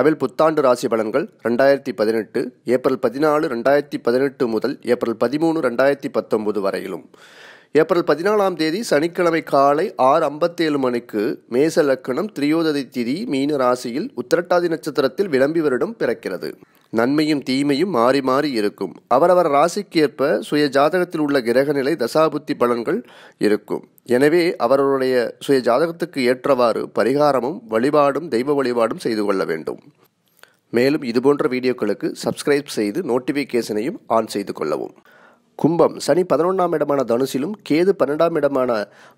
தமிழ் புத்தாண்டு ராசி பலன்கள் ரெண்டாயிரத்தி பதினெட்டு ஏப்ரல் பதினாலு ரெண்டாயிரத்தி பதினெட்டு முதல் ஏப்ரல் பதிமூணு ரெண்டாயிரத்தி பத்தொன்பது வரையிலும். ஏப்ரல் பதினாலாம் தேதி சனிக்கிழமை காலை ஆறு ஐம்பத்தேழு மணிக்கு மேச லக்கணம் திரியோததி திதி மீன ராசியில் உத்திரட்டாதி நட்சத்திரத்தில் விளம்பி வருடம் பிறக்கிறது. நன்மையும் தீமையும் மாறி மாறி இருக்கும். அவரவர் ராசிக்கு ஏற்ப சுய ஜாதகத்தில் உள்ள கிரகநிலை தசாபுத்தி பலன்கள் இருக்கும். எனவே அவர்களுடைய சுய ஜாதகத்துக்கு ஏற்றவாறு பரிகாரமும் வழிபாடும் தெய்வ வழிபாடும் செய்து கொள்ள வேண்டும். மேலும் இதுபோன்ற வீடியோக்களுக்கு சப்ஸ்கிரைப் செய்து நோட்டிஃபிகேஷனையும் ஆன் செய்து கொள்ளவும். கும்பம் சனி பதினொன்றாம் இடமான தனுசிலும் கேது பன்னெண்டாம் இடமான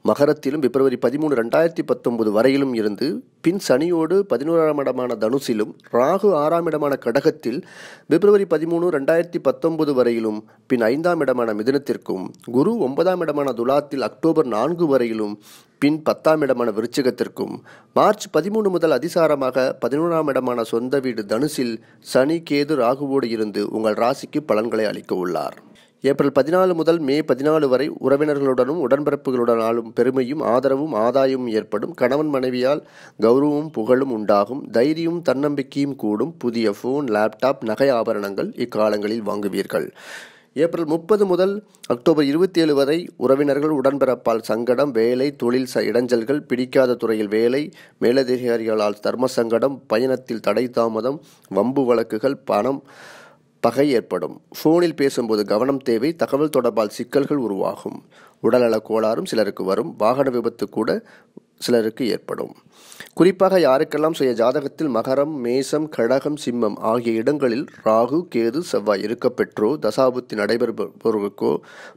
மகரத்திலும் பிப்ரவரி பதிமூணு ரெண்டாயிரத்தி பத்தொன்பது வரையிலும் இருந்து பின் சனியோடு பதினோராம் இடமான தனுசிலும் ராகு ஆறாம் இடமான கடகத்தில் பிப்ரவரி பதிமூணு ரெண்டாயிரத்தி பத்தொன்பது வரையிலும் பின் ஐந்தாம் இடமான மிதுனத்திற்கும் குரு ஒன்பதாம் இடமான துலாத்தில் அக்டோபர் நான்கு வரையிலும் பின் பத்தாம் இடமான விருச்சிகத்திற்கும் மார்ச் பதிமூணு முதல் அதிசாரமாக பதினோராம் இடமான சொந்த வீடு தனுசில் சனி கேது ராகுவோடு இருந்து உங்கள் ராசிக்கு பலன்களை அளிக்க உள்ளார். ஏப்ரல் பதினாலு முதல் மே பதினாலு வரை உறவினர்களுடனும் உடன்பிறப்புகளுடனாலும் பெருமையும் ஆதரவும் ஆதாயமும் ஏற்படும். கணவன் மனைவியால் கௌரவமும் புகழும் உண்டாகும். தைரியம் தன்னம்பிக்கையும் கூடும். புதிய ஃபோன் லேப்டாப் நகை ஆபரணங்கள் இக்காலங்களில் வாங்குவீர்கள். ஏப்ரல் முப்பது முதல் அக்டோபர் இருபத்தி ஏழு வரை உறவினர்கள் உடன்பிறப்பால் சங்கடம் வேலை தொழில் ச இடைஞ்சல்கள் பிடிக்காத துறையில் வேலை மேலதிகாரிகளால் தர்ம சங்கடம் பயணத்தில் தடை தாமதம் வம்பு வழக்குகள் பணம் பகை ஏற்படும். ஃபோனில் பேசும்போது கவனம் தேவை தகவல் தொடர்பால் சிக்கல்கள் உருவாகும். உடல்நல கோளாறும் சிலருக்கு வரும். வாகன விபத்து கூட சிலருக்கு ஏற்படும். குறிப்பாக யாருக்கெல்லாம் சுய ஜாதகத்தில் மகரம் மேசம் கடகம் சிம்மம் ஆகிய இடங்களில் ராகு கேது செவ்வாய் இருக்கப்பெற்றோ தசாபுத்தி நடைபெறுபவர்களுக்கோ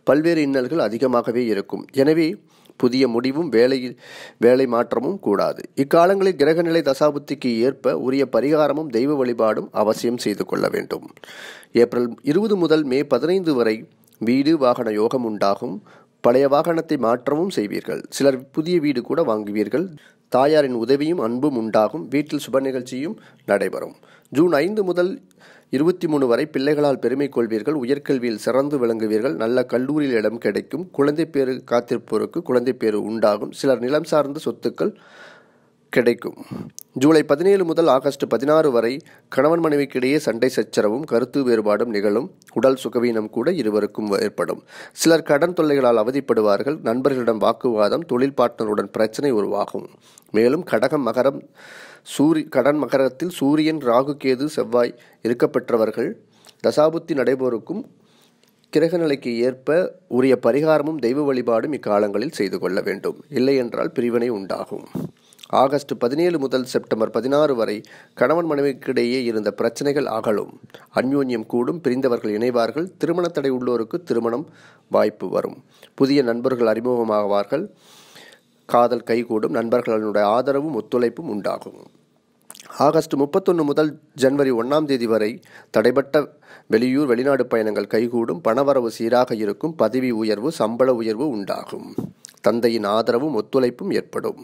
பல்வேறு இன்னல்கள் அதிகமாகவே இருக்கும். எனவே புதிய முடிவும் வேலையில் வேலை மாற்றமும் கூடாது. இக்காலங்களில் கிரகநிலை தசாபுத்திக்கு ஏற்ப உரிய பரிகாரமும் தெய்வ வழிபாடும் அவசியம் செய்து கொள்ள வேண்டும். ஏப்ரல் இருபது முதல் மே பதினைந்து வரை வீடு வாகன யோகம் உண்டாகும். பழைய வாகனத்தை மாற்றவும் செய்வீர்கள். சிலர் புதிய வீடு கூட வாங்குவீர்கள். தாயாரின் உதவியும் அன்பும் உண்டாகும். வீட்டில் சுப நிகழ்ச்சியும் நடைபெறும். ஜூன் ஐந்து முதல் இருபத்தி மூணு வரை பிள்ளைகளால் பெருமை கொள்வீர்கள் உயர்கல்வியில் சிறந்து விளங்குவீர்கள் நல்ல கல்லூரியில் இடம் கிடைக்கும் குழந்தை பேரு காத்திருப்போருக்கு குழந்தை பேரு உண்டாகும் சிலர் நிலம் சார்ந்த சொத்துக்கள் கிடைக்கும். ஜூலை பதினேழு முதல் ஆகஸ்ட் பதினாறு வரை கணவன் மனைவிக்கிடையே சண்டை சச்சரவும் கருத்து வேறுபாடும் நிகழும். உடல் சுகவீனம் கூட இருவருக்கும் ஏற்படும். சிலர் கடன் தொல்லைகளால் அவதிப்படுவார்கள். நண்பர்களிடம் வாக்குவாதம் தொழில் பார்ட்னருடன் பிரச்சனை உருவாகும். மேலும் கடகம் மகரம் சூரி கடன் மகரத்தில் சூரியன் ராகு கேது செவ்வாய் இருக்கப்பெற்றவர்கள் தசாபுத்தி நடைபெறுக்கும் கிரகநிலைக்கு ஏற்ப உரிய பரிகாரமும் தெய்வ வழிபாடும் இக்காலங்களில் செய்து கொள்ள வேண்டும். இல்லையென்றால் பிரிவினை உண்டாகும். ஆகஸ்ட் பதினேழு முதல் செப்டம்பர் பதினாறு வரை கணவன் மனைவிக்கிடையே இருந்த பிரச்சனைகள் அகலும். அந்யோன்யம் கூடும் பிரிந்தவர்கள் இணைவார்கள் திருமண தடை உள்ளோருக்கு திருமணம் வாய்ப்பு வரும். புதிய நண்பர்கள் அறிமுகமாவார்கள் காதல் கைகூடும் நண்பர்களுடைய ஆதரவும் ஒத்துழைப்பும் உண்டாகும். ஆகஸ்ட் முப்பத்தொன்று முதல் ஜனவரி ஒன்றாம் தேதி வரை தடைபட்ட வெளியூர் வெளிநாடு பயணங்கள் கைகூடும் பணவரவு சீராக இருக்கும் பதவி உயர்வு சம்பள உயர்வு உண்டாகும். தந்தையின் ஆதரவும் ஒத்துழைப்பும் ஏற்படும்.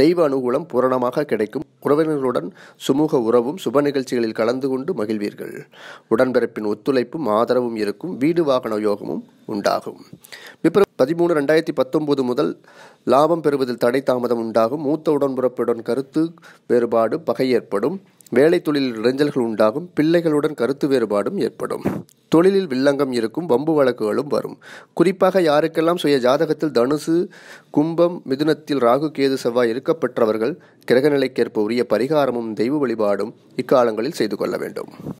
தெய்வ அனுகூலம் பூரணமாக கிடைக்கும். உறவினர்களுடன் சுமூக உறவும் சுப நிகழ்ச்சிகளில் கலந்து கொண்டு மகிழ்வீர்கள். உடன்பிறப்பின் ஒத்துழைப்பும் ஆதரவும் இருக்கும். வீடு வாகன யோகமும் உண்டாகும். பிப்ரவரி பதிமூணு ரெண்டாயிரத்தி பத்தொன்பது முதல் லாபம் பெறுவதில் தடை தாமதம் உண்டாகும். மூத்த உடன்பிறப்புடன் கருத்து வேறுபாடு பகை ஏற்படும் வேலை தொழிலில் இடைஞ்சல்கள் உண்டாகும் பிள்ளைகளுடன் கருத்து வேறுபாடும் ஏற்படும். தொழிலில் வில்லங்கம் இருக்கும் வம்பு வழக்குகளும் வரும். குறிப்பாக யாருக்கெல்லாம் சுய ஜாதகத்தில் தனுசு கும்பம் மிதுனத்தில் ராகு கேது செவ்வாய் இருக்கப்பெற்றவர்கள் கிரகநிலைக்கேற்ப உரிய பரிகாரமும் தெய்வ வழிபாடும் இக்காலங்களில் செய்து கொள்ள வேண்டும்.